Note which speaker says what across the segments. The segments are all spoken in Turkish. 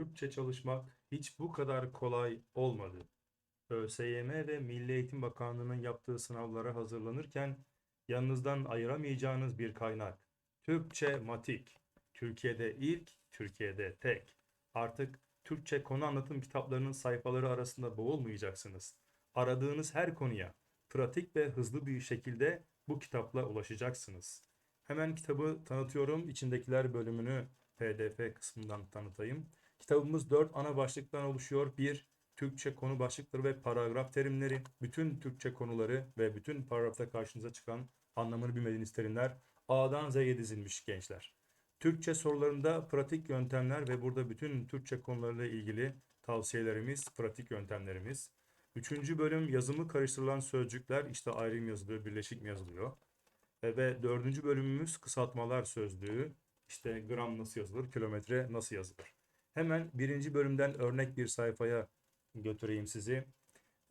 Speaker 1: Türkçe çalışmak hiç bu kadar kolay olmadı. ÖSYM ve Milli Eğitim Bakanlığı'nın yaptığı sınavlara hazırlanırken yanınızdan ayıramayacağınız bir kaynak. Türkçe Matik. Türkiye'de ilk, Türkiye'de tek. Artık Türkçe konu anlatım kitaplarının sayfaları arasında boğulmayacaksınız. Aradığınız her konuya pratik ve hızlı bir şekilde bu kitapla ulaşacaksınız. Hemen kitabı tanıtıyorum. İçindekiler bölümünü PDF kısmından tanıtayım. Kitabımız 4 ana başlıktan oluşuyor. 1. Türkçe konu başlıkları ve paragraf terimleri. Bütün Türkçe konuları ve bütün paragrafta karşınıza çıkan anlamını bilmediğiniz terimler A'dan Z'ye dizilmiş gençler. Türkçe sorularında pratik yöntemler ve burada bütün Türkçe konularıyla ilgili tavsiyelerimiz, pratik yöntemlerimiz. Üçüncü bölüm yazımı karıştırılan sözcükler işte ayrı mı yazılıyor, birleşik mi yazılıyor. E, Ve dördüncü bölümümüz kısaltmalar sözlüğü. İşte gram nasıl yazılır, kilometre nasıl yazılır. Hemen birinci bölümden örnek bir sayfaya götüreyim sizi.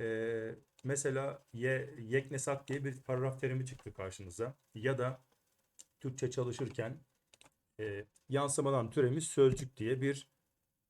Speaker 1: Ee, mesela ye, yeknesak diye bir paragraf terimi çıktı karşınıza. Ya da Türkçe çalışırken e, yansımadan türemiş sözcük diye bir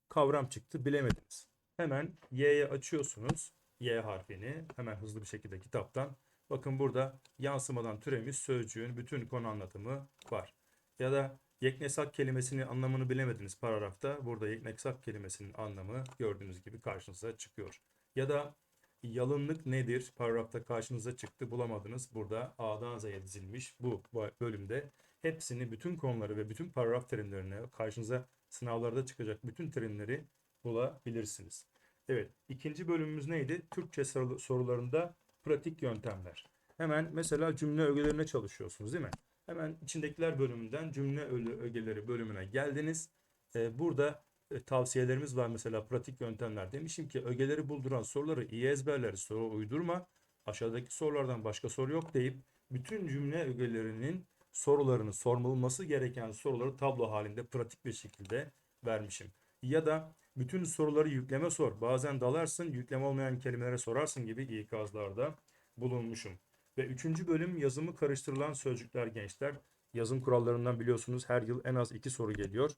Speaker 1: kavram çıktı bilemediniz. Hemen Y'ye açıyorsunuz. Y harfini hemen hızlı bir şekilde kitaptan. Bakın burada yansımadan türemiş sözcüğün bütün konu anlatımı var. Ya da yeknesak kelimesinin anlamını bilemediniz paragrafta. Burada yeknesak kelimesinin anlamı gördüğünüz gibi karşınıza çıkıyor. Ya da yalınlık nedir? Paragrafta karşınıza çıktı bulamadınız. Burada A'dan Z'ye dizilmiş bu bölümde hepsini bütün konuları ve bütün paragraf terimlerini karşınıza sınavlarda çıkacak bütün terimleri bulabilirsiniz. Evet, ikinci bölümümüz neydi? Türkçe soru- sorularında pratik yöntemler. Hemen mesela cümle ögelerine çalışıyorsunuz değil mi? Hemen içindekiler bölümünden cümle öge- ögeleri bölümüne geldiniz. Ee, burada e, tavsiyelerimiz var mesela pratik yöntemler. Demişim ki ögeleri bulduran soruları iyi ezberler, soru uydurma. Aşağıdaki sorulardan başka soru yok deyip bütün cümle ögelerinin sorularını sorulması gereken soruları tablo halinde pratik bir şekilde vermişim. Ya da bütün soruları yükleme sor. Bazen dalarsın yükleme olmayan kelimelere sorarsın gibi ikazlarda bulunmuşum. Ve üçüncü bölüm yazımı karıştırılan sözcükler gençler. Yazım kurallarından biliyorsunuz her yıl en az iki soru geliyor.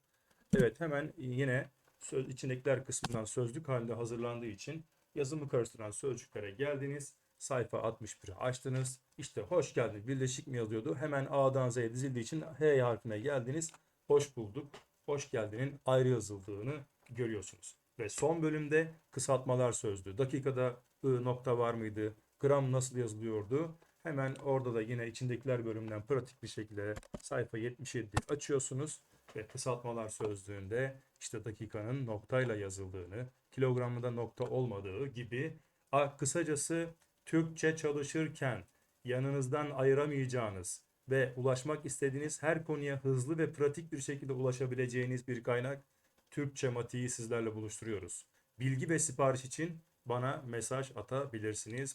Speaker 1: Evet hemen yine söz, içindekiler kısmından sözlük halinde hazırlandığı için yazımı karıştıran sözcüklere geldiniz. Sayfa 61'i açtınız. İşte hoş geldiniz. Birleşik mi yazıyordu? Hemen A'dan Z'ye dizildiği için H harfine geldiniz. Hoş bulduk. Hoş geldinin ayrı yazıldığını görüyorsunuz. Ve son bölümde kısaltmalar sözlüğü. Dakikada I nokta var mıydı? Gram nasıl yazılıyordu? Hemen orada da yine içindekiler bölümünden pratik bir şekilde sayfa 77 açıyorsunuz ve kısaltmalar sözlüğünde işte dakikanın noktayla yazıldığını, kilogramında nokta olmadığı gibi kısacası Türkçe çalışırken yanınızdan ayıramayacağınız ve ulaşmak istediğiniz her konuya hızlı ve pratik bir şekilde ulaşabileceğiniz bir kaynak Türkçe Matiği sizlerle buluşturuyoruz. Bilgi ve sipariş için bana mesaj atabilirsiniz.